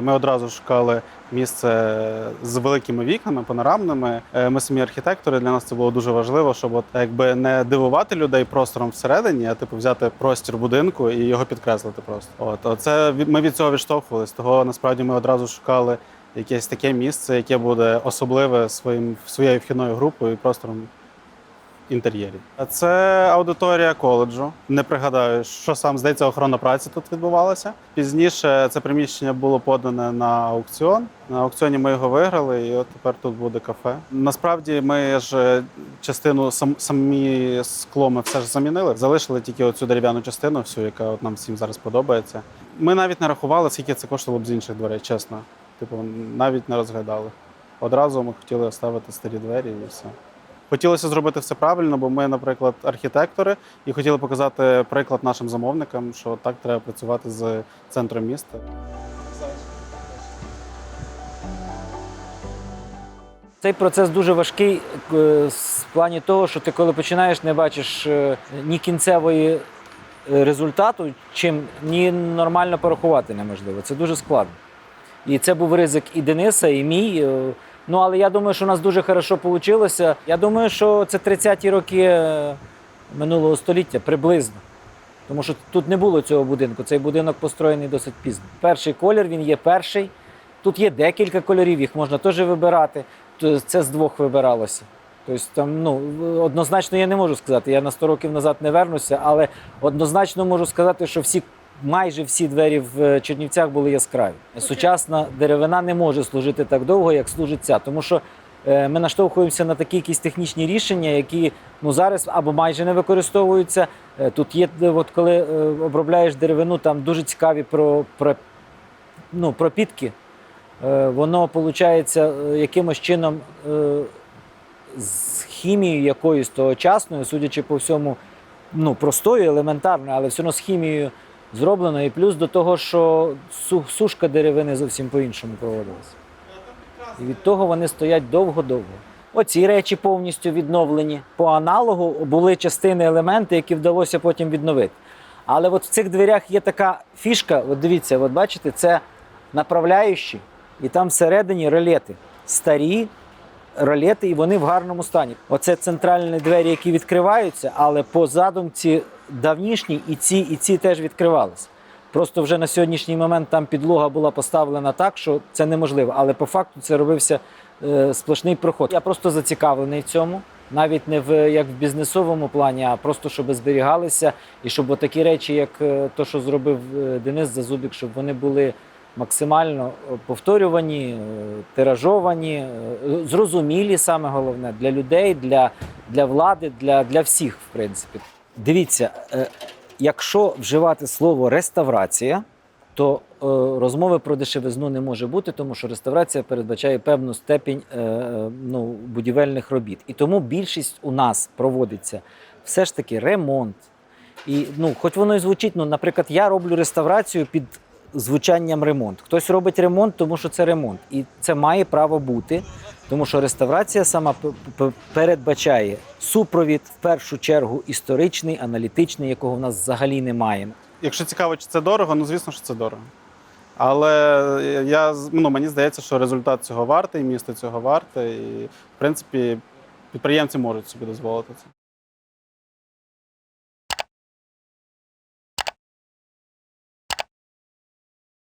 Ми одразу шукали місце з великими вікнами, панорамними. Е, Ми самі архітектори. Для нас це було дуже важливо, щоб от якби не дивувати людей простором всередині, а типу взяти простір будинку і його підкреслити просто. От від- ми від цього відштовхувались. Того насправді ми одразу шукали якесь таке місце, яке буде особливе своїм своєю вхідною групою і простором інтер'єрі. Це аудиторія коледжу. Не пригадаю, що сам здається, охорона праці тут відбувалася. Пізніше це приміщення було подане на аукціон. На аукціоні ми його виграли, і от тепер тут буде кафе. Насправді ми ж частину сам самі скло ми все ж замінили. Залишили тільки оцю дерев'яну частину, всю, яка от нам всім зараз подобається. Ми навіть не рахували, скільки це коштувало б з інших дверей, чесно. Типу, навіть не розглядали. Одразу ми хотіли оставити старі двері і все. Хотілося зробити все правильно, бо ми, наприклад, архітектори, і хотіли показати приклад нашим замовникам, що так треба працювати з центром міста. Цей процес дуже важкий е, з плані того, що ти коли починаєш, не бачиш е, ні кінцевої е, результату, чим ні нормально порахувати неможливо. Це дуже складно. І це був ризик і Дениса, і мій. Ну, але я думаю, що у нас дуже хорошо вийшло. Я думаю, що це 30-ті роки е, минулого століття приблизно. Тому що тут не було цього будинку. Цей будинок построєний досить пізно. Перший колір він є перший. Тут є декілька кольорів, їх можна теж вибирати. Це з двох вибиралося. Тобто там, ну, однозначно я не можу сказати. Я на 100 років назад не вернуся, але однозначно можу сказати, що всі, майже всі двері в е, Чернівцях були яскраві. Сучасна деревина не може служити так довго, як служить ця. Тому що е, ми наштовхуємося на такі якісь технічні рішення, які ну, зараз або майже не використовуються. Е, Тут є, от коли обробляєш деревину, там дуже цікаві про, про, ну, пропітки. Воно виходить якимось чином з хімією якоюсь тогочасною, судячи по всьому, ну, простою, елементарною, але все одно з хімією зроблено. І плюс до того, що сушка деревини зовсім по-іншому проводилася. І від того вони стоять довго-довго. Оці речі повністю відновлені. По аналогу були частини, елементи, які вдалося потім відновити. Але от в цих дверях є така фішка, от дивіться, от бачите, це направляючі, і там всередині ролети. Старі ролети, і вони в гарному стані. Оце центральні двері, які відкриваються, але по задумці давнішній і ці, і ці теж відкривалися. Просто вже на сьогоднішній момент там підлога була поставлена так, що це неможливо. Але по факту це робився е, сплошний проход. Я просто зацікавлений в цьому, навіть не в як в бізнесовому плані, а просто щоб зберігалися, і щоб такі речі, як е, то, що зробив е, Денис Зазубік, щоб вони були максимально е, повторювані, е, тиражовані, е, зрозумілі саме головне для людей, для, для влади, для, для всіх, в принципі. Дивіться, е, якщо вживати слово реставрація, то е, розмови про дешевизну не може бути, тому що реставрація передбачає певну степінь е, ну, будівельних робіт. І тому більшість у нас проводиться все ж таки ремонт. І ну, хоч воно і звучить, ну, наприклад, я роблю реставрацію під звучанням ремонт. Хтось робить ремонт, тому що це ремонт. І це має право бути, тому що реставрація сама передбачає супровід в першу чергу історичний, аналітичний, якого в нас взагалі немає. Якщо цікаво, чи це дорого, ну звісно, що це дорого. Але я ну, мені здається, що результат цього вартий, місто цього варте, і в принципі підприємці можуть собі дозволити це.